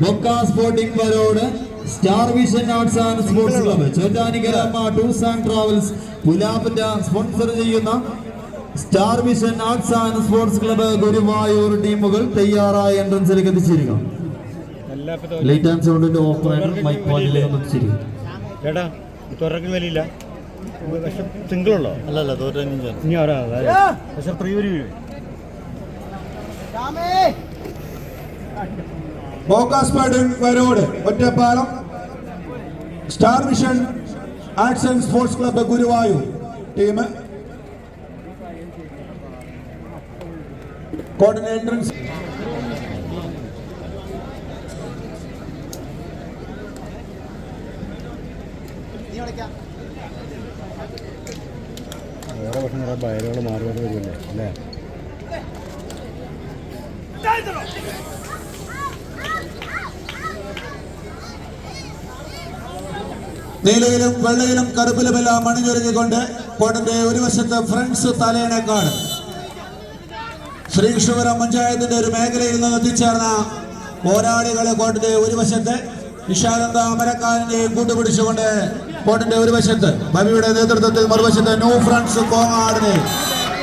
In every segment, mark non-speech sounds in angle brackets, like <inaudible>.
Boca sporting Varode star vision arts and sports club Chottanikkara tours and travels Pulappatta sponsor ചെയ്യുന്ന star vision arts and sports club Guruvayur ടീമുകൾ തയ്യാറായ എൻട്രൻസിലേക്ക് എത്തിച്ചിരിക്കണം light and സൗണ്ടിന്റെ operator mic പോയിന്റിലേക്ക് ഒന്ന് എത്തിച്ചിരിക്കും ചേട്ടാ തുറക്കുന്ന വിലയില്ല പക്ഷെ സിംഗിളുള്ളോ? അല്ലല്ല തോറ്റഞ്ച് ഇനി ആരാ പക്ഷെ പ്രീവരി ബോക്കാസ്പാട് Varode Ottapalam. Star mission arts and sports club Guruvayur team. Coordinator വേറെ മാറി വരുമല്ലേ അല്ലേ നീലയിലും വെള്ളയിലും കറുപ്പിലുമെല്ലാം മണിഞ്ഞൊരുങ്ങിക്കൊണ്ട് കോടന്റെ ഒരു വശത്ത് ഫ്രണ്ട്സ് തലയണക്കാട് ശ്രീകൃഷ്ണപുരം പഞ്ചായത്തിന്റെ ഒരു മേഖലയിൽ നിന്ന് എത്തിച്ചേർന്ന പോരാളികളെ കോട്ടിന്റെ ഒരു വശത്ത് നിഷാനന്ദ അമരക്കാരനെയും കൂട്ടുപിടിച്ചുകൊണ്ട് കോട്ടന്റെ ഒരു വശത്ത് ഭവിയുടെ നേതൃത്വത്തിൽ മറുവശത്ത് ന്യൂ ഫ്രണ്ട്സ് കോങ്ങാടിനെ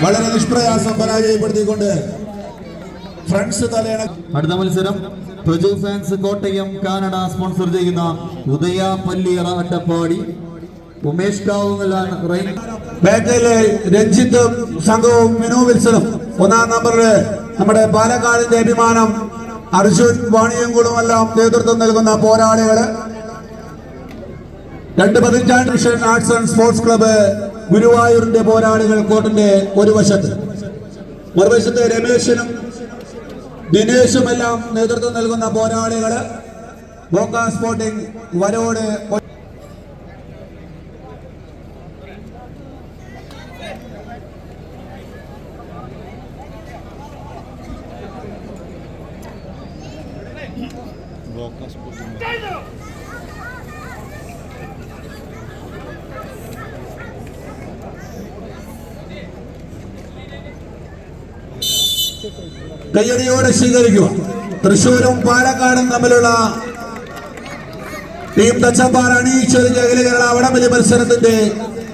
വളരെ നിഷ്പ്രയാസം പരാജയപ്പെടുത്തിക്കൊണ്ട് ഫ്രണ്ട്സ് തലയണ അടുത്ത മത്സരം Praju fans Kottayam Canada sponsor ചെയ്യുന്ന ഉദയ പല്ലിയറ അട്ടപ്പാടി. ഉമേഷ് റെയിൻ. ബാക്കിലെ രഞ്ജിത്തും സംഘവും മിനു വിൽസനും ഒന്നാം നമ്പറിൽ നമ്മുടെ പാലക്കാടിന്റെ അഭിമാനം അർജുൻ വാണിയങ്കുളും എല്ലാം നേതൃത്വം നൽകുന്ന പോരാളികൾ. രണ്ട് mission arts and sports club ഗുരുവായൂരിന്റെ പോരാളികൾ കോട്ടിന്റെ ഒരു വശത്ത്. മറുവശത്ത് രമേശനും ദിനേശും എല്ലാം നേതൃത്വം നൽകുന്ന പോരാളികൾ ബോക്ക സ്പോർട്ടിംഗ് വരോട് കയ്യടിയോടെ സ്വീകരിക്കുക. തൃശൂരും പാലക്കാടും തമ്മിലുള്ള ടീം തച്ചമ്പാറ അണിയിച്ചൊരുങ്ങിയ അഖില കേരള വടംവലി മത്സരത്തിന്റെ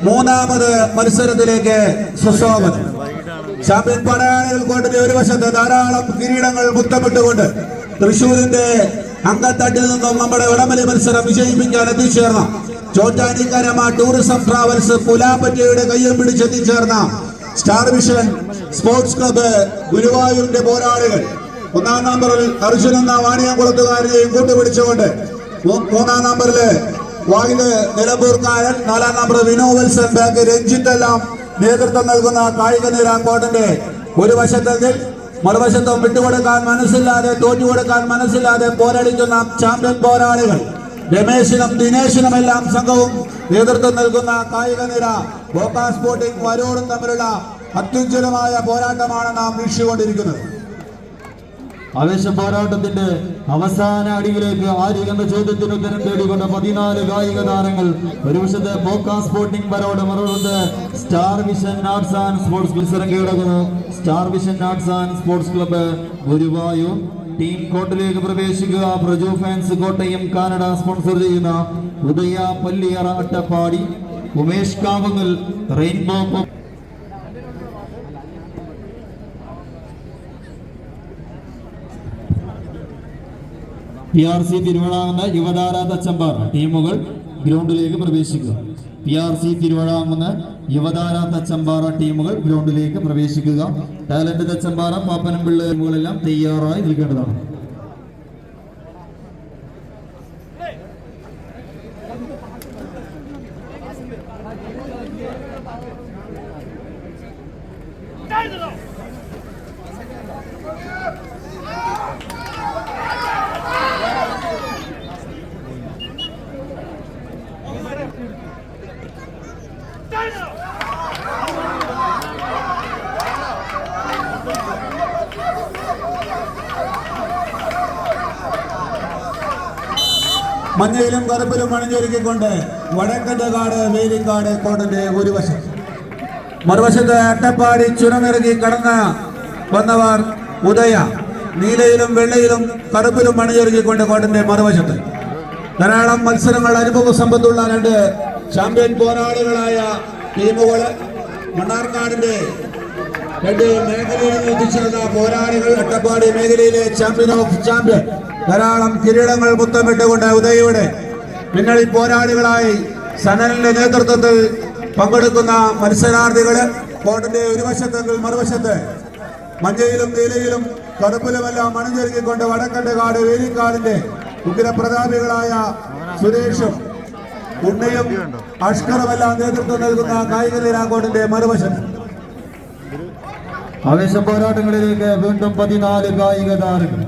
മൂന്നാമത് മത്സരത്തിലേക്ക് സുസ്വാഗതം. ചാമ്പ്യൻ പടയാളികൾ കോട്ടിന്റെ ഒരു വശത്ത് ധാരാളം കിരീടങ്ങൾ മുത്തമിട്ടുകൊണ്ട് തൃശൂരിന്റെ അങ്കത്തട്ടിൽ നിന്നും നമ്മുടെ വടംവലി മത്സരം വിജയിപ്പിക്കാൻ എത്തിച്ചേർന്ന ചോറ്റാനിക്കരമ ടൂറിസം ട്രാവൽസ് പുലാപ്പറ്റയുടെ കയ്യും പിടിച്ചെത്തിച്ചേർന്ന സ്റ്റാർ വിഷൻ സ്പോർട്സ് ക്ലബ്ബ് ഗുരുവായൂരിന്റെ പോരാളികൾ. ഒന്നാം നമ്പറിൽ അർജുൻ എന്ന വാണിയംകുളത്തുകാരനെയും കൂട്ടുപിടിച്ചുകൊണ്ട് മൂന്നാം നമ്പറിൽ വാഹിത് നിലമ്പൂർക്കാരൻ നാലാം number Vino Wilson back Ranjith എല്ലാം നേതൃത്വം നൽകുന്ന കായിക നിര ഒരു വശത്തെങ്കിൽ മറുവശത്തും വിട്ടുകൊടുക്കാൻ മനസ്സില്ലാതെ തോറ്റുകൊടുക്കാൻ മനസ്സില്ലാതെ പോരടിക്കുന്ന ചാമ്പ്യൻ പോരാളികൾ. രമേശിനും ദിനേശിനും എല്ലാം സംഘവും നേതൃത്വം നൽകുന്ന കായിക നിര ബോക്കാ സ്പോർട്ടിംഗ് വരോടും തമ്മിലുള്ള അത്യുജ്വലമായ പോരാട്ടമാണ് നാം വീക്ഷിച്ചുകൊണ്ടിരിക്കുന്നത്. ആവേശ പോരാട്ടത്തിന്റെ അവസാന അടിയിലേക്ക് ആര് എന്ന ചോദ്യത്തിന് ഉത്തരം തേടിക്കൊണ്ട് പതിനാല് കായിക താരങ്ങൾ ഒരു വശത്ത് ബോക്ക സ്പോർട്ടിംഗ് പരോട് മറുപടി star vision arts and sports മത്സരം കീഴടങ്ങുന്നു star vision arts and sports club Guruvayur team കോർട്ടിലേക്ക് പ്രവേശിക്കുക. Praju fans Kottayam Canada sponsor ചെയ്യുന്ന ഉദയ പല്ലിയറ അട്ടപ്പാടി ഉമേഷ് കാവങ്ങൽ റെയിൻബോ പോ- ആർ സി തിരുവഴാങ്ങുന്ന യുവതാരാധ തച്ചമ്പാറ ടീമുകൾ ഗ്രൗണ്ടിലേക്ക് പ്രവേശിക്കുക. പി ആർ സി തിരുവഴാങ്ങുന്ന യുവതാരാധ തച്ചമ്പാറ ടീമുകൾ ഗ്രൗണ്ടിലേക്ക് പ്രവേശിക്കുക. ടാലന്റ് തച്ചമ്പാറ പാപ്പനംപിള്ള ടീമുകളെല്ലാം തയ്യാറായി നിൽക്കേണ്ടതാണ്. മഞ്ഞയിലും കറുപ്പിലും അണിഞ്ഞൊരുക്കിക്കൊണ്ട് വടക്കന്റെ കാട് വേലിക്കാട് കോടന്റെ ഒരു വശം. മറുവശത്ത് അട്ടപ്പാടി ചുരമിറങ്ങി കടന്ന് വന്നവർ ഉദയ നീലയിലും വെള്ളയിലും കറുപ്പിലും അണിഞ്ഞൊരുക്കിക്കൊണ്ട് കോടന്റെ മറുവശത്ത്. ധാരാളം മത്സരങ്ങൾ അനുഭവ സമ്പത്തുള്ള രണ്ട് ചാമ്പ്യൻ പോരാളികളായ ടീമുകൾ മണ്ണാർക്കാടിന്റെ രണ്ട് മേഖലയിൽ എത്തിച്ചേർന്ന പോരാളികൾ അട്ടപ്പാടി മേഖലയിലെ ചാമ്പ്യൻ ഓഫ് ചാമ്പ്യൻ ധാരാളം കിരീടങ്ങൾ മുത്തമിട്ടുകൊണ്ട് ഉദയയുടെ പിന്നണി പോരാളികളായി സനലിന്റെ നേതൃത്വത്തിൽ പങ്കെടുക്കുന്ന മത്സരാർത്ഥികൾ കോട്ടിന്റെ ഒരു വശത്തെങ്കിൽ മറുവശത്ത് മഞ്ഞയിലും നീലയിലും കറുപ്പിലുമെല്ലാം അണിഞ്ഞൊരുക്കിക്കൊണ്ട് കാട് വേലിക്കാടിന്റെ ഉഗ്രപ്രതാപികളായ സുരേഷും ഉണ്ണയും അഷ്കറുമെല്ലാം നേതൃത്വം നൽകുന്ന കായിക നീരാങ്കോട്ടിന്റെ മറുവശം ആവേശ പോരാട്ടങ്ങളിലേക്ക് വീണ്ടും പതിനാല് കായിക താരങ്ങൾ.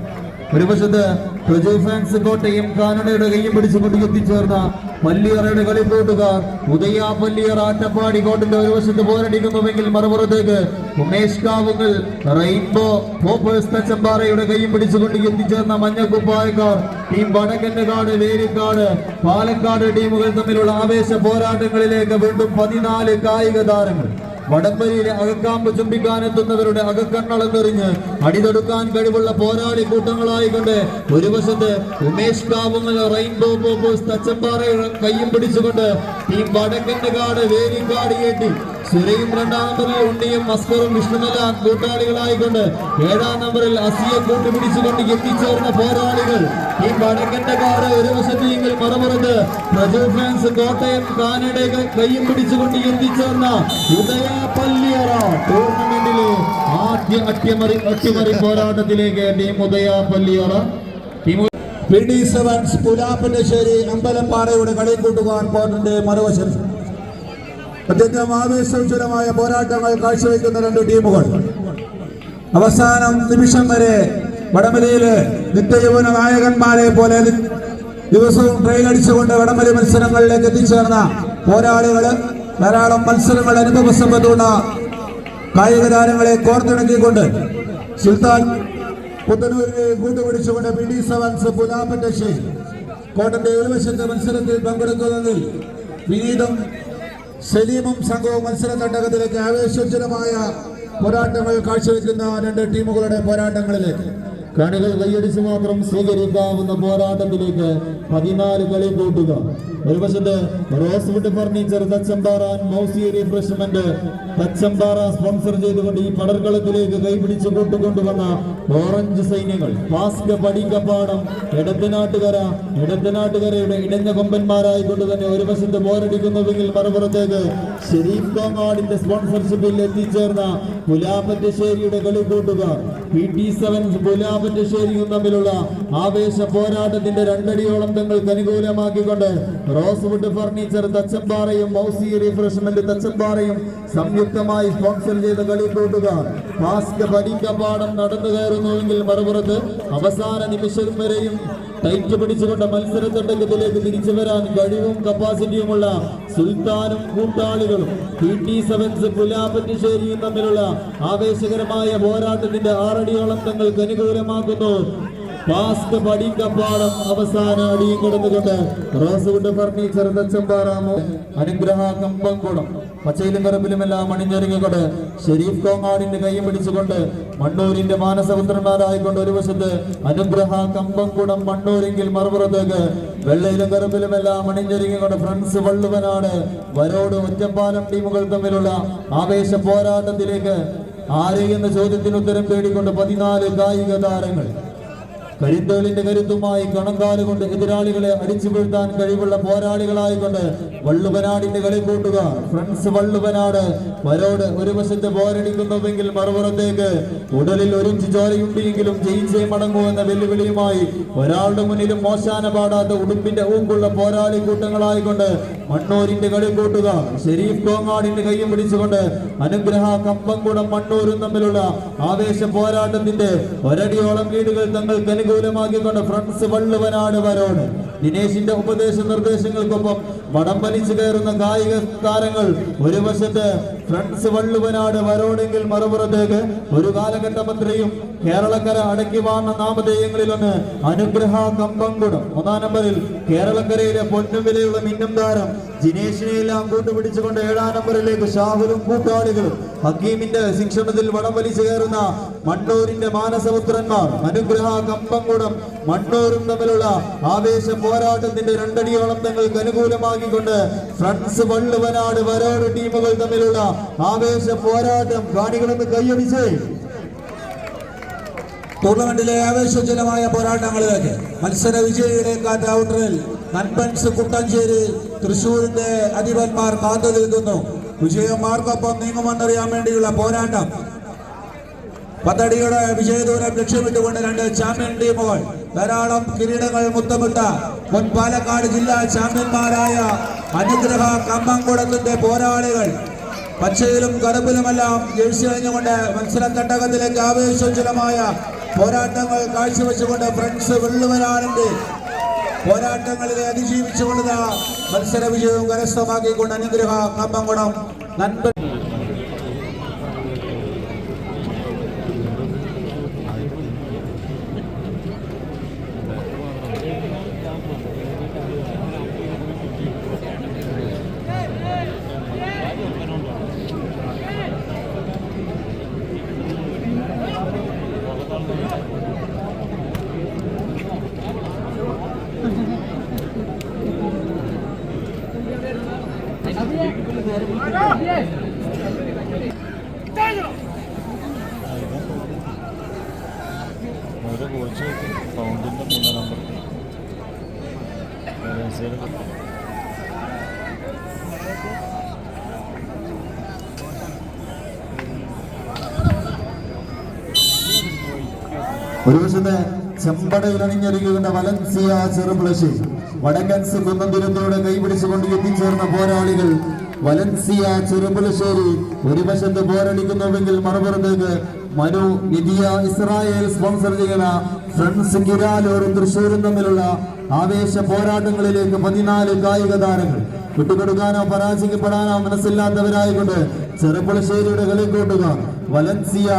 ഒരു വശത്ത് പ്രജു ഫാൻസ് കോട്ടയം കാനഡയുടെ കൈയും പിടിച്ചുകൊണ്ട് എത്തിച്ചേർന്ന പല്ലിയറയുടെ കളിക്കൂട്ടുകാർ ഉദയ പല്ലിയറ അട്ടപ്പാടി കോട്ടിന്റെ ഒരു വശത്ത് പോരടിക്കുന്നുവെങ്കിൽ മറുപുറത്തേക്ക് ഉമേഷ് കാവുകൾ റെയിൻബോ പോപ്പേഴ്സ് തച്ചമ്പാറയുടെ കൈയും പിടിച്ചുകൊണ്ട് എത്തിച്ചേർന്ന മഞ്ഞക്കുപ്പായക്കാർ ടീം വടക്കന്റെ കാട് വേലിക്കാട് പാലക്കാട് ടീമുകൾ തമ്മിലുള്ള ആവേശ പോരാട്ടങ്ങളിലേക്ക് വീണ്ടും പതിനാല് കായിക താരങ്ങൾ. വടംവലിയിലെ അകക്കാമ്പ് ചുംബിക്കാനെത്തുന്നവരുടെ അകക്കണ്ണളെന്നെറിഞ്ഞ് അടിതെടുക്കാൻ കഴിവുള്ള പോരാളി കൂട്ടങ്ങളായിക്കൊണ്ട് ഒരു വശത്ത് ഉമേഷ് കാവുങ്ങൽ റെയിൻബോ ബോബോസ് തച്ചമ്പാറയുടെ കയ്യും പിടിച്ചുകൊണ്ട് ടീം വടക്കന്റെ കാട് വേലിക്കാട് ഏറ്റി. സുരയും രണ്ടാം നമ്പറിൽ ഉണ്ണിയും മസ്കറും വിഷ്ണുമലാൻ കൂട്ടാളികളായിക്കൊണ്ട് ഏഴാം നമ്പറിൽ അസിയെ കൂട്ടുപിടിച്ചുകൊണ്ട് എത്തിച്ചേർന്ന പോരാളികൾ. ഈ വടക്കന്റെ കാറ് ഒരു വശത്തെങ്കിൽ മറുപുറത്ത് പ്രജു ഫാൻസ് കോട്ടയം കാനഡയുടെ കൈയും പിടിച്ചുകൊണ്ട് എത്തിച്ചേർന്ന ഉദയ പല്ലിയറ ടൂർണമെന്റിലെ ആദ്യ അട്ടിമറി അട്ടിമറി പോരാട്ടത്തിലേക്ക് team Udaya Palliyara P D sevens Pulappannasseri അമ്പലപ്പാറയുടെ കളിക്കൂട്ടുകാർ കോട്ടിന്റെ മറുവശത്ത് അത്യന്തം ആവേശോജ്വലമായ പോരാട്ടങ്ങൾ കാഴ്ചവെക്കുന്ന രണ്ട് ടീമുകൾ. അവസാനം നിമിഷം വരെ വടമലയിലെ നിത്യയൗവന നായകന്മാരെ പോലെ ദിവസവും ട്രെയിൻ അടിച്ചുകൊണ്ട് വടമലി മത്സരങ്ങളിലേക്ക് എത്തിച്ചേർന്ന പോരാളികൾ ധാരാളം മത്സരങ്ങൾ അനുഭവ സമ്പത്തുള്ള കായിക താരങ്ങളെ കോർത്തിണക്കിക്കൊണ്ട് സുൽത്താൻ പുത്തനൂരിനെ കൂട്ടുപിടിച്ചുകൊണ്ട് പി ഡി സെവൻസ് പുലാപ്പറ്റശ്ശേരി കോട്ടന്റെ ഒരു വശത്തെ മത്സരത്തിൽ പങ്കെടുക്കുന്നതിൽ വിനീതും സലീമും സംഘവും മത്സര തട്ടകത്തിലേക്ക് ആവേശോജ്വലമായ പോരാട്ടങ്ങൾ കാഴ്ചവെക്കുന്ന രണ്ട് ടീമുകളുടെ പോരാട്ടങ്ങളിലേക്ക്. കണികൾ കൈയടിച്ച് മാത്രം സ്വീകരിക്കാവുന്ന പോരാട്ടത്തിലേക്ക് പതിനാല് കളി കൂട്ടുക. ഒരു വശത്ത് rosewood furniture Thachampara മൗസി refreshment Thachampara sponsor ചെയ്തുകൊണ്ട് ഈ പടർക്കളത്തിലേക്ക് കൈപിടിച്ച് കൂട്ടുകൊണ്ടുവന്ന ഓറഞ്ച് സൈന്യങ്ങൾ. പാസ്ക പടിക്കപ്പാടം ഇടത്തനാട്ടുകര ഇടത്തനാട്ടുകരയുടെ ഇടഞ്ഞ കൊമ്പന്മാരായിക്കൊണ്ട് തന്നെ ഒരു വശത്ത് പോരടിക്കുന്നുവെങ്കിൽ മറുപുറത്തേക്ക് ഷെരീഫ് കോങ്ങാടിന്റെ സ്പോൺസർഷിപ്പിൽ എത്തിച്ചേർന്ന പുലാപ്പറ്റശ്ശേരിയുടെ കളി കൂട്ടുകാർ പി ടി സെവൻ പുലാപ്പറ്റശ്ശേരിയും തമ്മിലുള്ള ആവേശ പോരാട്ടത്തിന്റെ രണ്ടടിയോളം തങ്ങൾക്ക് അനുകൂലമാക്കിക്കൊണ്ട് റോസ്വുഡ് ഫർണിച്ചർ തച്ചമ്പാറയും മൗസി റിഫ്രഷ്മെന്റ് തച്ചമ്പാറയും സംയുക്തമായി സ്പോൺസർ ചെയ്ത കളി കൂട്ടുകാർ മാസ്ക് പാഠം നടന്നു കയറുന്നുവെങ്കിൽ മറുപുറത്ത് അവസാന നിമിഷം വരെയും ടൈറ്റ് പിടിച്ചുകൊണ്ട് മത്സരത്തട്ടകത്തിലേക്ക് തിരിച്ചു വരാൻ കഴിവും കപ്പാസിറ്റിയുമുള്ള സുൽത്താനും കൂട്ടാളികളും പി ടി സെവൻസ് പുലാപ്പറ്റിശ്ശേരിയും തമ്മിലുള്ള ആവേശകരമായ പോരാട്ടത്തിന്റെ ആറടിയോളം തങ്ങൾക്ക് അനുകൂലമാക്കുന്നു. പാസ്ക് പടിക്കപ്പാടം അവസാന അടിയും കൊടുത്തുകൊണ്ട് റോസ്വുഡ് ഫർണിച്ചർ തച്ചമ്പാറാമോ അനുഗ്രഹ കമ്പംകുളം പച്ചയിലും കറുപ്പിലുമെല്ലാം അണിഞ്ഞൊരുങ്ങിക്കൊണ്ട് ഷെരീഫ് കോങ്ങാടിന്റെ കൈയും പിടിച്ചുകൊണ്ട് മണ്ണൂരിന്റെ മാനസപുത്രന്മാരായിക്കൊണ്ട് ഒരു വശത്ത് അനുഗ്രഹ കമ്പംകുളം മണ്ണൂരെങ്കിൽ മറുപുറത്തേക്ക് വെള്ളയിലും കറുപ്പിലുമെല്ലാം അണിഞ്ഞൊരുങ്ങിക്കൊണ്ട് ഫ്രണ്ട്സ് വള്ളുവനാട് വരോട് ഒറ്റപ്പാലം ടീമുകൾ തമ്മിലുള്ള ആവേശ പോരാട്ടത്തിലേക്ക് ആരെയെന്ന എന്ന ചോദ്യത്തിന് ഉത്തരം തേടിക്കൊണ്ട് പതിനാല് കായിക താരങ്ങൾ. കരിന്തോളിന്റെ കരുത്തുമായി കണങ്കാലുകൊണ്ട് എതിരാളികളെ അടിച്ചു വീഴ്ത്താൻ കഴിവുള്ള പോരാളികളായിക്കൊണ്ട് വള്ളുവനാടിന്റെ കളി കൂട്ടുക. ഫ്രണ്ട്സ് വള്ളുവനാട് വരോട് ഒരു വശത്ത് പോരടിക്കുന്നുവെങ്കിൽ മറുപുറത്തേക്ക് ഉടലിൽ ഒരുഞ്ച് ചോരയുണ്ടെങ്കിലും ജയിച്ചേ മടങ്ങൂ എന്ന വെല്ലുവിളിയുമായി ഒരാളുടെ മുന്നിലും മോശാന പാടാത്ത ഉടുപ്പിന്റെ ഊക്കുള്ള പോരാളി കൂട്ടങ്ങളായിക്കൊണ്ട് മണ്ണൂരിന്റെ കളി കൂട്ടുക. ഷെരീഫ് കോങ്ങാടിന്റെ കൈയും പിടിച്ചുകൊണ്ട് അനുഗ്രഹ കമ്പംകുടം മണ്ണൂരും തമ്മിലുള്ള ആവേശ പോരാട്ടത്തിന്റെ ഒരടിയോളം വീടുകൾ തങ്ങൾക്ക് അനുകൂലമാക്കിക്കൊണ്ട് ഫ്രണ്ട്സ് വള്ളുവനാട് വരോട് ദിനേശിന്റെ ഉപദേശ നിർദ്ദേശങ്ങൾക്കൊപ്പം വടം വലിച്ചു കയറുന്ന കായിക താരങ്ങൾ ഒരു വശത്ത് ഫ്രണ്ട്സ് വള്ളുവനാട് വരോണെങ്കിൽ മറുപുറത്തേക്ക് ഒരു കാലഘട്ടം അത്രയും കേരളക്കര അടക്കി വാണ നാമധേയങ്ങളിലൊന്ന് അനുഗ്രഹ കമ്പംകുടം ഒന്നാം നമ്പറിൽ കേരളക്കരയിലെ പൊന്നും വിലയുള്ള മിന്നും താരം ജിനേഷിനെയെല്ലാം കൂട്ടുപിടിച്ചുകൊണ്ട് ഏഴാം നമ്പറിലേക്ക് ഷാഹുലും കൂട്ടാളികളും ഹക്കീമിന്റെ ശിക്ഷണത്തിൽ വടം വലിച്ചു കയറുന്ന മണ്ണൂരിന്റെ മാനസപുത്രന്മാർ. അനുഗ്രഹ കമ്പംകുടം മണ്ണൂരും തമ്മിലുള്ള ആവേശ പോരാട്ടത്തിന്റെ രണ്ടടിയോളം തങ്ങൾക്ക് അനുകൂലമാക്കിക്കൊണ്ട് ഫ്രണ്ട്സ് വള്ളുവനാട് വരോട് ടീമുകൾ തമ്മിലുള്ള ആവേശ പോരാട്ടം കാണികളൊന്ന് കൈയടിച്ചേ. ടൂർണമെന്റിലെ ആവേശജനമായ പോരാട്ടങ്ങളിലേക്ക് മത്സര വിജയിയുടെ കാറ്റ് ഔട്ടറിൽ നൻപൻസ് കുട്ടഞ്ചേരി തൃശൂരിന്റെ അധിപന്മാർ കാത്തു നിൽക്കുന്നു. വിജയന്മാർക്കൊപ്പം നീങ്ങുമെന്നറിയാൻ വേണ്ടിയുള്ള പോരാട്ടം. പത്തടിയുടെ വിജയദൂരം ലക്ഷ്യമിട്ടുകൊണ്ട് രണ്ട് ചാമ്പ്യൻ ടീമുകൾ ധാരാളം കിരീടങ്ങൾ മുത്തമിട്ട മുൻ പാലക്കാട് ജില്ലാ ചാമ്പ്യന്മാരായ അനുഗ്രഹ കമ്പംകുടത്തിന്റെ പോരാളികൾ. പച്ചയിലും കറുപ്പിലുമെല്ലാം ജേഴ്സി അണിഞ്ഞുകൊണ്ട് മത്സര തട്ടകത്തിലേക്ക് ആവേശോജ്വലമായ പോരാട്ടങ്ങൾ കാഴ്ചവെച്ചുകൊണ്ട് ഫ്രണ്ട്സ് വെള്ളുവരാനിന്റെ പോരാട്ടങ്ങളിലെ അതിജീവിച്ചുകൊണ്ട് മത്സര വിജയവും കരസ്ഥമാക്കിക്കൊണ്ട് അനുഗ്രഹ കമ്പംകുളം നൻപൻ ഒരു വശത്ത് ചെമ്പടയിൽ അണിഞ്ഞൊരുങ്ങുന്ന വലൻസിയ ചെറുപ്ലശ്ശേരി വടക്കൻസ് കൈപിടിച്ചുകൊണ്ട് എത്തിച്ചേർന്ന പോരാളികൾ വലൻസിയ ചെറുപുളശ്ശേരി ഒരു വശത്ത് പോരടിക്കുന്നുവെങ്കിൽ മറുപുറത്തേക്ക് മനു നിതിയ ഇസ്രായേൽ സ്പോൺസർ ചെയ്യുന്ന ഫ്രണ്ട്സ് കിരാലൂരും തൃശ്ശൂരും തമ്മിലുള്ള ആവേശ പോരാട്ടങ്ങളിലേക്ക് പതിനാല് കായിക താരങ്ങൾ. വിട്ടുകൊടുക്കാനോ പരാജയപ്പെടാനോ മനസ്സില്ലാത്തവരായിക്കൊണ്ട് ചെറുപ്പുളശ്ശേരിയുടെ കളിക്കൂട്ടുകാർ വലൻസിയ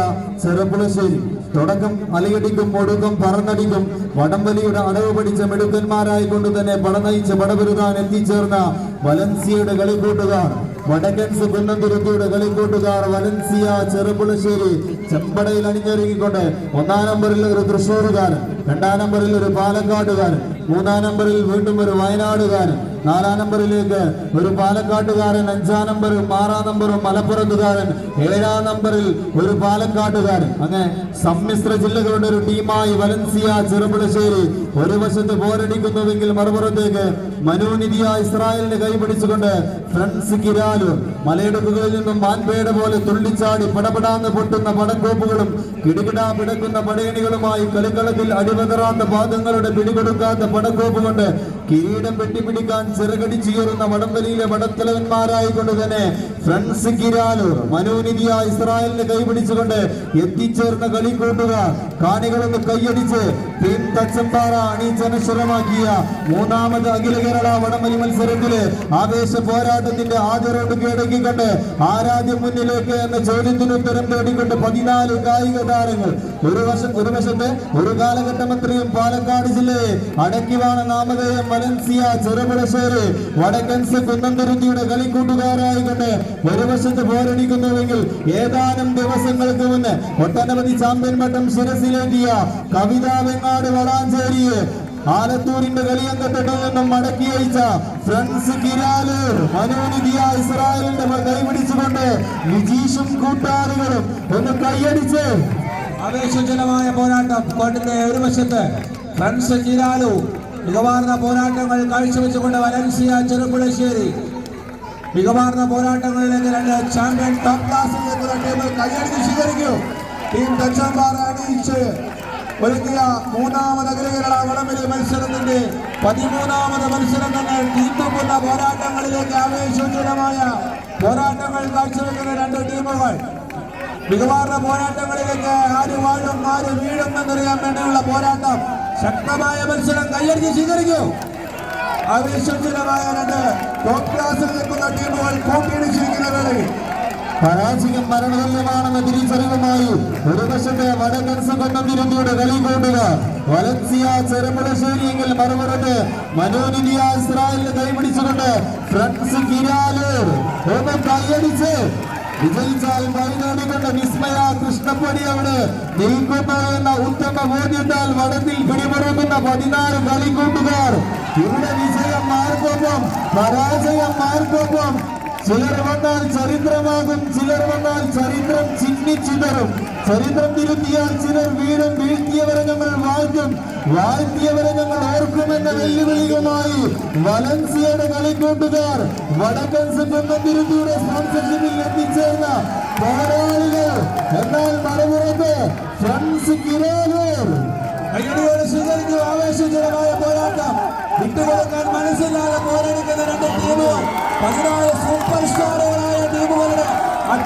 ചെറുപ്പുളശ്ശേരി തുടക്കം അലയടിക്കും ഒടുക്കും പറന്നടിക്കും. വടംവലിയുടെ അടവ് പഠിച്ച മെടുക്കന്മാരായി കൊണ്ട് തന്നെ പടനയിച്ച് പടപെരുതാൻ എത്തിച്ചേർന്ന വലൻസിയയുടെ കളിക്കൂട്ടുകാർ. വടക്കൻസ് കുന്നന്തുരുത്തിയുടെ കളിക്കൂട്ടുകാർ വലൻസിയ ചെറുപുളശ്ശേരി ചെമ്പടയിൽ അണിഞ്ഞൊരുങ്ങിക്കൊണ്ട് ഒന്നാം നമ്പറിൽ ഒരു തൃശ്ശൂരുകാരൻ. രണ്ടാം നമ്പറിൽ ഒരു പാലക്കാട്ടുകാരൻ മൂന്നാം നമ്പറിൽ വീണ്ടും ഒരു വയനാടുകാരൻ നാലാം നമ്പറിലേക്ക് ഒരു പാലക്കാട്ടുകാരൻ അഞ്ചാം നമ്പറും ആറാം നമ്പറും മലപ്പുറത്തുകാരൻ ഏഴാം നമ്പറിൽ ഒരു പാലക്കാട്ടുകാരൻ. അങ്ങനെ സമ്മിശ്ര ജില്ലകളുടെ ഒരു ടീമായി വലൻസിയ ചെറുപ്പുളശ്ശേരി ഒരു വശത്ത് പോരടിക്കുന്നുവെങ്കിൽ മറുപുറത്തേക്ക് മനുനിധിയ ഇസ്രായേലിനെ കൈപിടിച്ചുകൊണ്ട് ഫ്രണ്ട്സ് കിരാലു മലയിടുക്കുകളിൽ നിന്നും മാൻപേട പോലെ തുള്ളിച്ചാടി പടപടാന്ന് പൊട്ടുന്ന പടക്കോപ്പുകളും കിടുകിടാ പിടക്കുന്ന പടയണികളുമായി കളിക്കളത്തിൽ അടിവതറാത്ത പാദങ്ങളുടെ പിടികൊടുക്കാത്ത പടക്കോപ്പ് കൊണ്ട് കിരീടം വെട്ടിപ്പിടിക്കാൻ ചെറുകടിച്ചുയരുന്ന വടംവലിയിലെ വടത്തലവന്മാരായിക്കൊണ്ട് തന്നെ ഫ്രണ്ട്സ് കിരാലൂർ മനോനിധിയ ഇസ്രായേലിനെ കൈപിടിച്ചുകൊണ്ട് എത്തിച്ചേർന്ന കളിക്കൂട്ടുകാർ കാണികളൊന്ന് കൈയടിച്ച് ടീം തച്ചമ്പാറ മൂന്നാമത് അഖില കേരള വടംവലി മത്സരത്തിൽ ആവേശ പോരാട്ടത്തിന്റെ ആദ്യ റൗണ്ട് കീഴടക്കിക്കൊണ്ട് ആരാധ്യം മുന്നിലേക്ക് എന്ന ചോദ്യത്തിന് ഉത്തരം തേടിക്കൊണ്ട് പതിനാല് കായിക താരങ്ങൾ. ഒരു വശം ഒരു വശത്ത് ഒരു കാലഘട്ടം അത്രയും പാലക്കാട് ജില്ലയെ അടക്കിവാണ നാമധേയം വലൻസിയ ചെറുപുഴശ്ശേരി വടക്കൻസ് കുന്നന്തുരുത്തിയുടെ കളിക്കൂട്ടുകാരായിക്കൊണ്ട് ഒരു വശത്ത് പോരടിക്കുന്നുവെങ്കിൽ ഏതാനും ദിവസങ്ങൾക്ക് മുന്ന് ഒട്ടനവധി ചാമ്പ്യൻ പട്ടം ശിരസിലേന്തിയ കവിത വെങ്ങാട് വളാഞ്ചേരിയെ ആലത്തൂരിന്റെ കളിയങ്കത്തട്ടിൽ നിന്നും മടക്കി അയച്ച ഫ്രണ്ട്സ് കിരാലൂർ മനോനിധിയ ഇസ്രായേലിന്റെ കൈപിടിച്ചുകൊണ്ട് വിജീഷും കൂട്ടാളികളും ഒന്ന് കൈയടിച്ച്. ആവേശജനമായ പോരാട്ടം കോട്ടിന്റെ ഒരു വശത്ത് ഫ്രണ്ട്സ് കിരാലു മികവാർന്ന പോരാട്ടങ്ങൾ കാഴ്ചവെച്ചുകൊണ്ട് വലൻസിയ ചെറുപ്പുളശ്ശേരി. മികവാർന്ന പോരാട്ടങ്ങളിലേക്ക് രണ്ട് ചാമ്പ്യൻ ടോപ്പ് ക്ലാസ് ടീമിൽ കയ്യടി സ്വീകരിക്കൂ. ടീം തച്ചമ്പാറ അണിയിച്ച് ഒരുക്കിയ മൂന്നാമത് അഖില കേരള മത്സരത്തിന്റെ പതിമൂന്നാമത് മത്സരം തന്നെ തീർത്തുന്ന പോരാട്ടങ്ങളിലേക്ക് ആവേശോജ്വലമായ പോരാട്ടങ്ങൾ കാഴ്ചവെക്കുന്ന രണ്ട് ടീമുകൾ. മികവാർന്ന പോരാട്ടങ്ങളിലേക്ക് ആര് വാഴും ആര് വീഴും എന്നറിയാൻ വേണ്ടിയുള്ള പോരാട്ടം ശക്തമായ മത്സരം കയ്യടിച്ച് സ്വീകരിക്കൂ. രണ്ട് ടോപ്പ് ക്ലാസ്സിൽ നിൽക്കുന്ന ടീമുകൾ കൂട്ടിയിടിച്ചിരിക്കുന്ന പരാജയം മരണതല്യമാണെന്ന തിരിച്ചറിവുമായി ഒരു വശത്തെ വടക്കൻ സുഗന്ധം തിരുത്തിയുടെ കളി കൂട്ടുക. വലൻസിയ ചെറുമുളശ്ശേരിയെങ്കിൽ മറുപുറത്ത് മനോനിധിയ ഇസ്രായേലിന് കൈപിടിച്ചുകൊണ്ട് ഫ്രണ്ട്സ് കിരാലൂർ ഒന്ന് കൈയടിച്ച് വിജയിച്ചാൽ വഴിനേടിക്കൊണ്ട് വിസ്മയ കൃഷ്ണപ്പൊടി അവിടെ എന്ന ഉത്തമ ബോധ്യത്താൽ വടത്തിൽ പിടിമുറുക്കുന്ന പതിനാല് കളിക്കൂട്ടുകാർ. ഇവിടെ വിജയം മാർക്കൊപ്പം പരാജയം മാർക്കൊപ്പം ചിലർ വന്നാൽ ചരിത്രമാകും ചിലർ വന്നാൽ ചരിത്രം ചിഹ്നിച്ചിതറും ചരിത്രം തിരുത്തിയാൽ ചിലർ വീടും വീഴ്ത്തിയവരെ ഞങ്ങൾ വാഴ്ത്തും. വാഴ്ത്തിയവരെ ഞങ്ങൾ ഓർക്കുമെന്ന വെല്ലുവിളിയുമായി വലൻസിയയുടെ കളിക്കൂട്ടുകാർ വടക്കൻ സുഗന്ധ തിരുത്തിയുടെ സ്പോൺസർഷിപ്പിൽ എത്തിച്ചേർന്ന പോരാളികൾ. എന്നാൽ മറുപുറത്ത് ഫ്രണ്ട്സ് കിരാലൂർ ആവേശജനമായ പോരാട്ടം. വിട്ടുകൊടുക്കാൻ മനസ്സില്ലാതെ പോരാടിക്കുന്ന രണ്ട് ടീമുകൾ പതിനാല്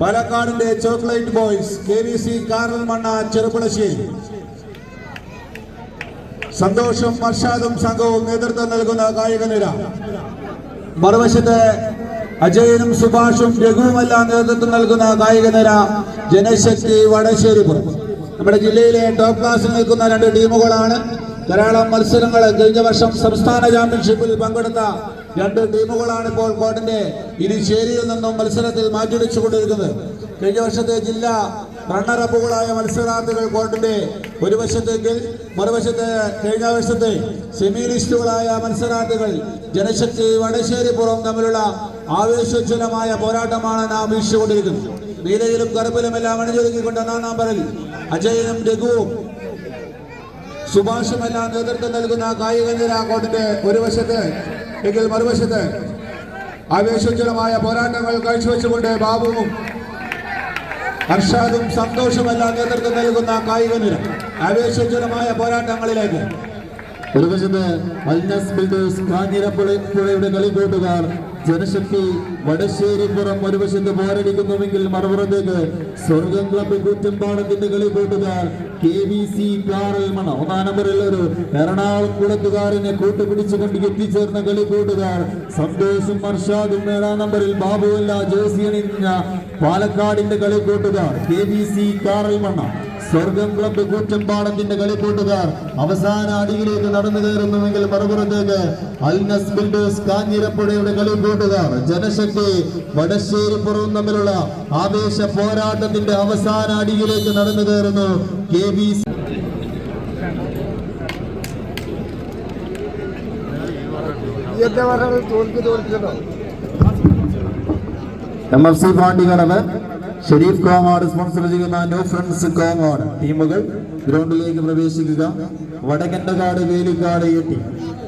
പാലക്കാടിന്റെ chocolate boys K V C Karalmanna Cherpulassery സന്തോഷം വർഷാദും സംഘവും നേതൃത്വം നൽകുന്ന കായിക നിര. മറുവശത്ത് അജയനും സുഭാഷും രഘുവുമെല്ലാം നേതൃത്വം നൽകുന്ന കായിക നിര ജനശക്തി വടശ്ശേരിപുരം നമ്മുടെ ജില്ലയിലെ ടോപ്പ് ക്ലാസ്സിൽ നിൽക്കുന്ന രണ്ട് ടീമുകളാണ്. ധാരാളം മത്സരങ്ങൾ കഴിഞ്ഞ വർഷം സംസ്ഥാന ചാമ്പ്യൻഷിപ്പിൽ പങ്കെടുത്ത രണ്ട് ടീമുകളാണ് ഇപ്പോൾ കോട്ടിന്റെ ഇരുശേരിയിൽ നിന്നും മത്സരത്തിൽ മാറ്റിവെച്ചുകൊണ്ടിരിക്കുന്നത്. കഴിഞ്ഞ വർഷത്തെ ജില്ലാ റണ്ണറപ്പുകളായ മത്സരാർത്ഥികൾ കോട്ടിന്റെ ഒരു വശത്തേക്ക് മറുവശത്തെ കഴിഞ്ഞ വർഷത്തെ സെമി ലിസ്റ്റുകളായ മത്സരാർത്ഥികൾ ജനശക്തി വടശ്ശേരിപ്പുറം തമ്മിലുള്ള ആവേശോജ്വലമായ പോരാട്ടമാണ് നാം വീക്ഷിച്ചുകൊണ്ടിരിക്കുന്നത്. നീലയിലും കറുപ്പിലും എല്ലാം അണിഞ്ഞൊരുക്കിക്കൊണ്ട് ഒന്നാം നമ്പറിൽ അജയനും രഘുവും സുഭാഷുമെല്ലാം നേതൃത്വം നൽകുന്ന കായിക നിര കോട്ടിന്റെ ഒരു വശത്ത് എങ്കിൽ മറുവശത്ത് ആവേശോജ്വലമായ പോരാട്ടങ്ങൾ കാഴ്ചവെച്ചുകൊണ്ട് ബാബുവും ഹർഷാദും സന്തോഷമെല്ലാം നേതൃത്വം നൽകുന്ന കായിക നിര ആവേശോജ്വലമായ പോരാട്ടങ്ങളിലേക്ക്. ഒരു വശത്ത് മൽനസ് ബിൽഡേഴ്സ് കാഞ്ഞിരപ്പുഴയുടെ കളിക്കൂട്ടുകാർ ജനശക്തി വടശ്ശേരിപ്പുറം ഒരു വശത്ത് പോരടിക്കുന്നുവെങ്കിൽ മറുപുറത്തേക്ക് സ്വർഗം ക്ലബ് കൂറ്റമ്പാടത്തിന്റെ കളിക്കൂട്ടുകാർ കെ വി സി കാറൽമണ. ഒന്നാം നമ്പറിൽ ഒരു എറണാകുളത്തുകാരനെ കുളത്തുകാരനെ കൂട്ടുപിടിച്ചുകൊണ്ട് എത്തിച്ചേർന്ന കളി കൂട്ടുകാർ സന്തോഷും മർഷാദും ഏഴാം നമ്പറിൽ ബാബുവല്ല ജോസിയണിഞ്ഞ പാലക്കാടിന്റെ കളിക്കൂട്ടുകാർ കെ വി സി കാറൽമണ്ണ സ്വർഗം ക്ലബ്ബ് കൂറ്റമ്പാടത്തിന്റെ കളിക്കൂട്ടുകാർ അവസാന അടിയിലേക്ക് നടന്നു കയറുന്നുവെങ്കിൽ മറുപുറത്തേക്ക് അൽനസ് ബിൽഡേഴ്സ് കാഞ്ഞിരപ്പുഴയുടെ കളിക്കൂട്ടുകാർ ജനശക്തി വടശ്ശേരി പുറവും തമ്മിലുള്ള ആവേശ പോരാട്ടത്തിന്റെ അവസാന അടിയിലേക്ക് നടന്നു കയറുന്നു കെ ബി ഇതൊക്കെ പറഞ്ഞത് തോൽക്ക് തോൽക്കണോ M F C Pandikadavu Sherif Kongad sponsor ചെയ്യുന്ന നോ ഫ്രണ്ട്സ് കോങ്ങാട് ടീമുകൾ ഗ്രൗണ്ടിലേക്ക് പ്രവേശിക്കുക വടകണ്ടകാട് വേലിക്കാട് എട്ടി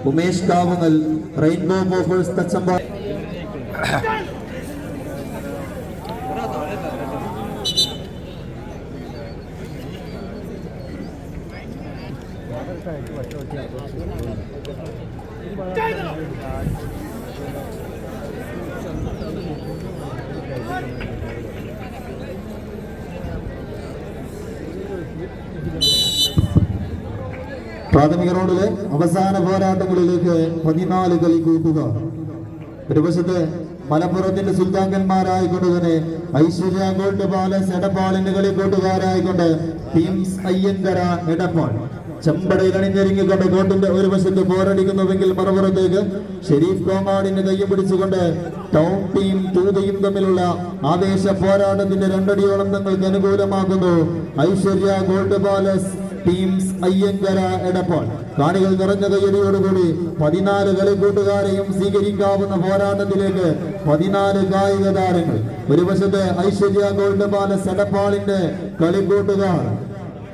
ഉമേഷ് കാവുങ്ങൽ റെയിൻബോ മോഫേഴ്സ് തച്ചമ്പാ പ്രാഥമിക റോഡിലെ അവസാന പോരാട്ടങ്ങളിലേക്ക് പതിനാല് കളി കൂട്ടുക. ഒരു വശത്ത് മലപ്പുറത്തിന്റെ സുൽത്താങ്കന്മാരായിക്കൊണ്ട് തന്നെ ഐശ്വര്യ ഗോൾഡ് പാലസ് എടപ്പാളിന്റെ കളി കൂട്ടുകാരായിക്കൊണ്ട് ടീംസ് അയ്യങ്കര എടപ്പാൾ ചെമ്പടയിൽ അണിഞ്ഞൊരുങ്ങിക്കൊണ്ട് കോട്ടിന്റെ ഒരു വശത്ത് പോരടിക്കുന്നുവെങ്കിൽ മറുപുറത്തേക്ക് ഷെരീഫ് കോമാടിന്റെ കൈ പിടിച്ചുകൊണ്ട് ടൗൺ ടീം തൂതയും തമ്മിലുള്ള ആവേശ പോരാട്ടത്തിന്റെ രണ്ടടിയോളം തങ്ങൾക്ക് അനുകൂലമാക്കുന്നു. Aishwarya gold palace teams Ayyankara Edappal. കാണികൾ നിറഞ്ഞ കയ്യടിയോടുകൂടി പതിനാല് കളിക്കൂട്ടുകാരെയും സ്വീകരിക്കാവുന്ന പോരാട്ടത്തിലേക്ക് പതിനാല് കായിക താരങ്ങൾ. ഒരു വശത്ത് ഐശ്വര്യ ഗോൾഡ് പാലസ് എടപ്പാളിന്റെ കളിക്കൂട്ടുകാർ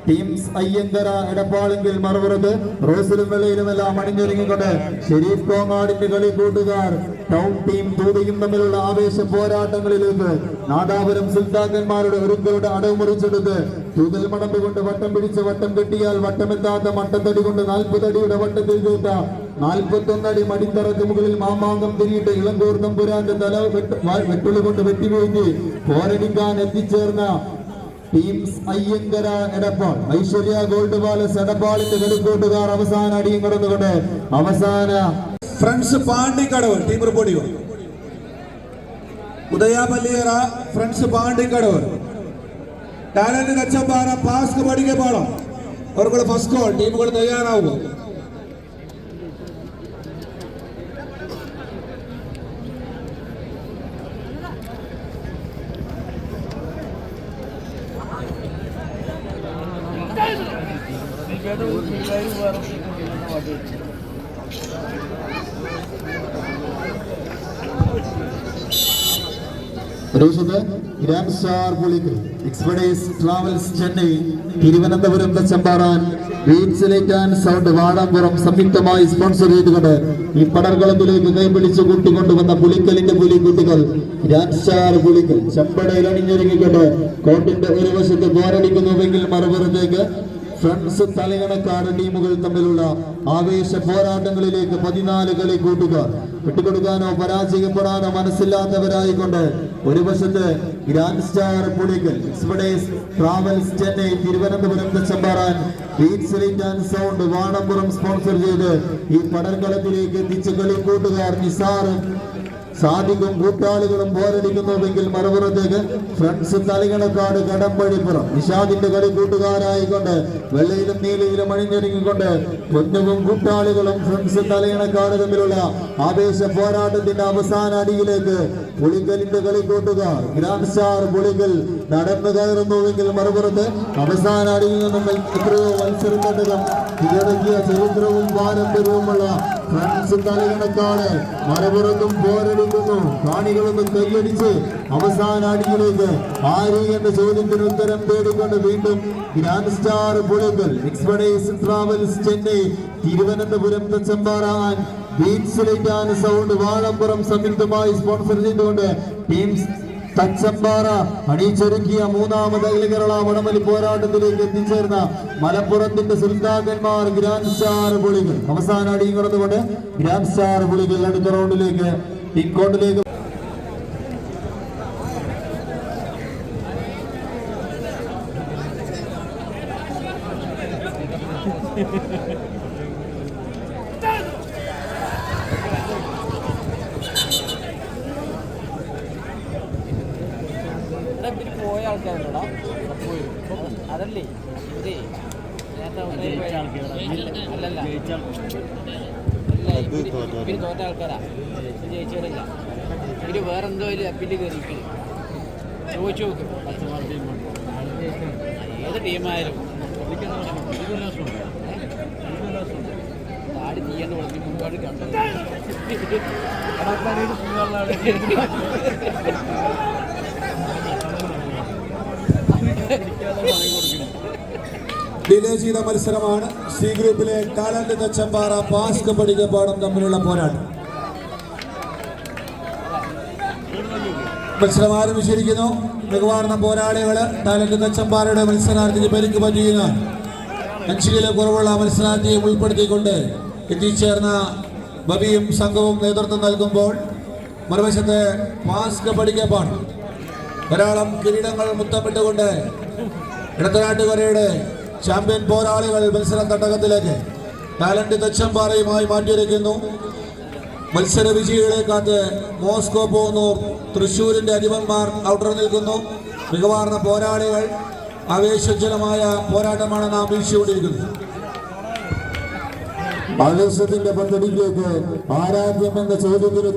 ടീംസ് അയ്യങ്കര എടപ്പാളെങ്കിൽ മറുപുറത്ത് റോസിലും വെള്ളയിലുമെല്ലാം അണിഞ്ഞൊരുങ്ങിക്കൊണ്ട് ഷെരീഫ് കോങ്ങാടിന്റെ കളി കൂട്ടുകാർ ടൗൺ ടീം തൂതയും തമ്മിലുള്ള ആവേശ പോരാട്ടങ്ങളിലേക്ക് നാദാപുരം സുൽത്താക്കന്മാരുടെ ഒരുക്കളുടെ അടവ് മുറിച്ചെടുത്ത് തൂതൽ മടമ്പ് കൊണ്ട് വട്ടം പിടിച്ച് വട്ടം കെട്ടിയാൽ വട്ടമെത്താത്ത മട്ടത്തടി കൊണ്ട് നാൽപ്പതടിയുടെ വട്ടത്തിൽ തൂത്ത നാൽപ്പത്തൊന്നടി മടിത്തറക്ക് മുകളിൽ മാമാങ്കം തിരിയിട്ട് ഇളങ്കൂർ തമ്പുരാന്റെ തല വെട്ടുള്ളി കൊണ്ട് വെട്ടിവീഴ്ത്തി പോരടിക്കാൻ എത്തിച്ചേർന്ന teams Ayyankara Edappal. Aishwarya gold palace എടപ്പാളിന്റെ കളിക്കൂട്ടുകാർ അവസാന അടിയും കടന്നുകൊണ്ട് അവസാന ഫ്രണ്ട്സ് പാണ്ടിക്കടവ് ടീം റിപ്പോർട്ട് ചെയ്യും ഉദയാമല്ലിയറ ഫ്രണ്ട്സ് പാണ്ടിക്കടവ്. ടാലന്റ് കച്ചമ്പാറ പാസ്ക് പഠിക്കപ്പാളം അവർക്കുള്ള ഫസ്റ്റ് ഗോൾ ടീമുകൾ തയ്യാറാവുക. പ്രദേശത്ത് ഗ്രാൻഡ് സ്റ്റാർ പുളിക്കൽ എക്സ്പെഡേസ് ട്രാവൽസ് ചെന്നൈ തിരുവനന്തപുരം തച്ചമ്പാറാൻ വീറ്റ്സിലേക്ക് ആൻഡ് സൗണ്ട് വാടാമ്പുറം സംയുക്തമായി സ്പോൺസർ ചെയ്തുകൊണ്ട് ഈ പടർകുളത്തിലേക്ക് കൈപിടിച്ച് കൂട്ടിക്കൊണ്ടുവന്ന പുലിക്കലിന്റെ പുലിക്കുട്ടികൾ ഗ്രാൻഡ് സ്റ്റാർ പുലിക്കൽ ചെമ്പടയിൽ അണിഞ്ഞൊരുങ്ങിക്കൊണ്ട് കോട്ടിന്റെ ഒരു വശത്ത് പോരടിക്കുന്നുവെങ്കിൽ മറുപുറത്തേക്ക് ഫ്രണ്ട്സ് തലയിണക്കാട് ടീമുകൾ തമ്മിലുള്ള ആവേശ പോരാട്ടങ്ങളിലേക്ക് പതിനാല് കളി കൂട്ടുകാർ വിട്ടുകൊടുക്കാനോ പരാജയപ്പെടാനോ മനസ്സില്ലാത്തവരായിക്കൊണ്ട് ഒരു വശത്ത് ഗ്രാൻഡ് സ്റ്റാർ പുളിക്കൽ എക്സ്പെഡേസ് ട്രാവൽസ് ചെന്നൈ തിരുവനന്തപുരം ചമ്പാറാൻ ആൻഡ് സൗണ്ട് വാണപ്പുറം സ്പോൺസർ ചെയ്ത് ഈ പടർകളത്തിലേക്ക് എത്തിച്ച കളി കൂട്ടുകാർ നിസാറും സാധിക്കും കൂട്ടാളികളും പോരടിക്കുന്നുവെങ്കിൽ മറുപുറത്തേക്ക് ഫ്രണ്ട്സ് തലകണക്കാട് കടമ്പഴിപ്പുറം. നിഷാദിന്റെ കളി കൂട്ടുകാരായിക്കൊണ്ട് വെള്ളയിലും നീലയിലും അണിഞ്ഞൊരുങ്ങിക്കൊണ്ട് പൊന്നുവും കൂട്ടാളികളും ഫ്രണ്ട്സ് തലയിണക്കാട് തമ്മിലുള്ള ആവേശ പോരാട്ടത്തിന്റെ അവസാന അടിയിലേക്ക് പുളിക്കലിന്റെ കളി കൂട്ടുക ഗ്രാൻഡ് സ്റ്റാർ പുളിങ്കൽ നടന്നു കയറുന്നുവെങ്കിൽ മറുപുറത്ത് അവസാന അടിയിൽ നിന്നും എത്രയോ മത്സരം മത്സരഘടകം കീഴടക്കിയ ചരിത്രവും പാരമ്പര്യവുമുള്ള ഫ്രാൻസ് തലകണക്കാണ് മറുപുറത്തും പോരടിക്കുന്നു. കാണികളൊന്ന് കൈയടിച്ച് അവസാന അടിയിലേക്ക് ആര് എന്ന ചോദ്യത്തിന് ഉത്തരം തേടിക്കൊണ്ട് വീണ്ടും grand star Pulinkal express travels Chennai Thiruvananthapuram തച്ചമ്പാറാൻ beats light sound വാഴമ്പുറം സംയുക്തമായി സ്പോൺസർ ചെയ്തുകൊണ്ട് ടീംസ് തച്ചമ്പാറ അണിച്ചൊരുക്കിയ മൂന്നാമത് അഖില കേരള വടമലി പോരാട്ടത്തിലേക്ക് എത്തിച്ചേർന്ന മലപ്പുറത്തിന്റെ സുൽത്താക്കന്മാർ ഗ്രാൻഡ് സ്റ്റാർ പുളികൾ. അവസാന അടിയും കടന്നുകൊണ്ട് ഗ്രാൻഡ് സ്റ്റാർ പുളികൾ അടുത്ത റൗണ്ടിലേക്ക് ടീം ആൾക്കാരുണ്ടോടാ അതല്ലേ? ഇതേ അല്ലല്ല. അല്ല ഇവർ തോറ്റ ആൾക്കാരാ. ജയിച്ചവരല്ല. ഇവർ വേറെന്തോ ഒരു അപ്പിൽ കയറിയിരിക്കുന്നു ചോദിച്ചു നോക്കും. ഏത് ടീമായാലും. താടി തീയെന്ന് പറഞ്ഞു മുമ്പാട് കണ്ടത്? <laughs> ഡിലേ ചെയ്ത മത്സരമാണ് സി ഗ്രൂപ്പിലെ ടാലന്റ് തച്ചമ്പാറ പാസ്ക് പഠിക്കപ്പാടം തമ്മിലുള്ള പോരാട്ടം. മത്സരം ആരംഭിച്ചിരിക്കുന്നു. മികവാർന്ന പോരാളികൾ ടാലന്റ് തച്ചമ്പാറയുടെ മത്സരാർത്ഥിക്ക് പരിക്ക് പറ്റിയുന്ന അഞ്ച് കിലോ കുറവുള്ള മത്സരാർത്ഥിയെ ഉൾപ്പെടുത്തിക്കൊണ്ട് എത്തിച്ചേർന്ന ബബിയും സംഘവും നേതൃത്വം നൽകുമ്പോൾ മറുവശത്ത് മാസ്ക് പഠിക്കപ്പാണ് ധാരാളം കിരീടങ്ങൾ മുത്തമിട്ടുകൊണ്ട് ഇടത്തനാട്ടുകരയുടെ ചാമ്പ്യൻ പോരാളികൾ മത്സരം തട്ടകത്തിലേക്ക് ടാലന്റ് തച്ചമ്പാറയുമായി മാറ്റിയിരിക്കുന്നു മത്സര വിജയികളെ കാത്ത് മോസ്കോ പോകുന്നു. തൃശൂരിന്റെ അധിപന്മാർ ഔട്ടർ നിൽക്കുന്നു. മികവാർന്ന പോരാളികൾ ആവേശജ്വലമായ പോരാട്ടമാണ് നാം വീക്ഷിച്ചുകൊണ്ടിരിക്കുന്നത്. ആവേശത്തിന്റെ പദ്ധതിയിലേക്ക് ആരാധ്യം എന്ന ചോദ്യത്തിന്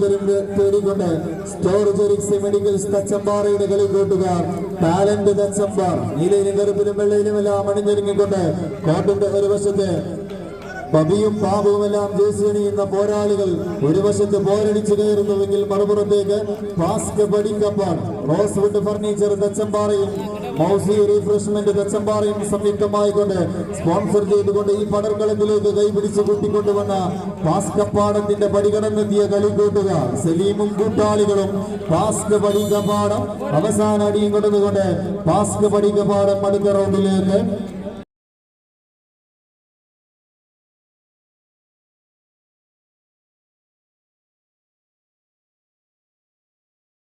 തേടിക്കൊണ്ട് സ്റ്റോർജെറിക്സ് മെഡിക്കൽസ് തച്ചമ്പാറയുടെ കളി കൂട്ടുകാർ ടാലന്റ് തച്ചമ്പാർ നീലയിലും കറുപ്പിലും വെള്ളയിലും എല്ലാം അണിഞ്ഞൊരുങ്ങിക്കൊണ്ട് കോട്ടിന്റെ ഒരു വശത്ത് പബിയും പാപവും എല്ലാം ജേഴ്സി അണിയുന്ന പോരാളികൾ ഒരു വശത്ത് പോരടിച്ചു കയറുന്നുവെങ്കിൽ മറുപുറത്തേക്ക് പാസ്ക് ബഡിക്കപ്പാണ് റോസ്വുഡ് ഫർണിച്ചർ തച്ചമ്പാറയും മൗസി റിഫ്രഷ്മെന്റ് കച്ചമ്പാറയും സംയുക്തമായിക്കൊണ്ട് സ്പോൺസർ ചെയ്തുകൊണ്ട് ഈ പടർക്കളത്തിലേക്ക് കൈപിടിച്ച് കൂട്ടിക്കൊണ്ടുവന്ന പാസ്കപ്പാടത്തിന്റെ പടികടന്നെത്തിയ കളിക്കൂട്ടുകാർ സലീമും കൂട്ടാളികളും പാസ്ക പടികപാടം അവസാന അടിയും കൊടുത്തുകൊണ്ട് പാസ്ക പടികപാടം അടുത്ത റൗണ്ടിലേക്ക്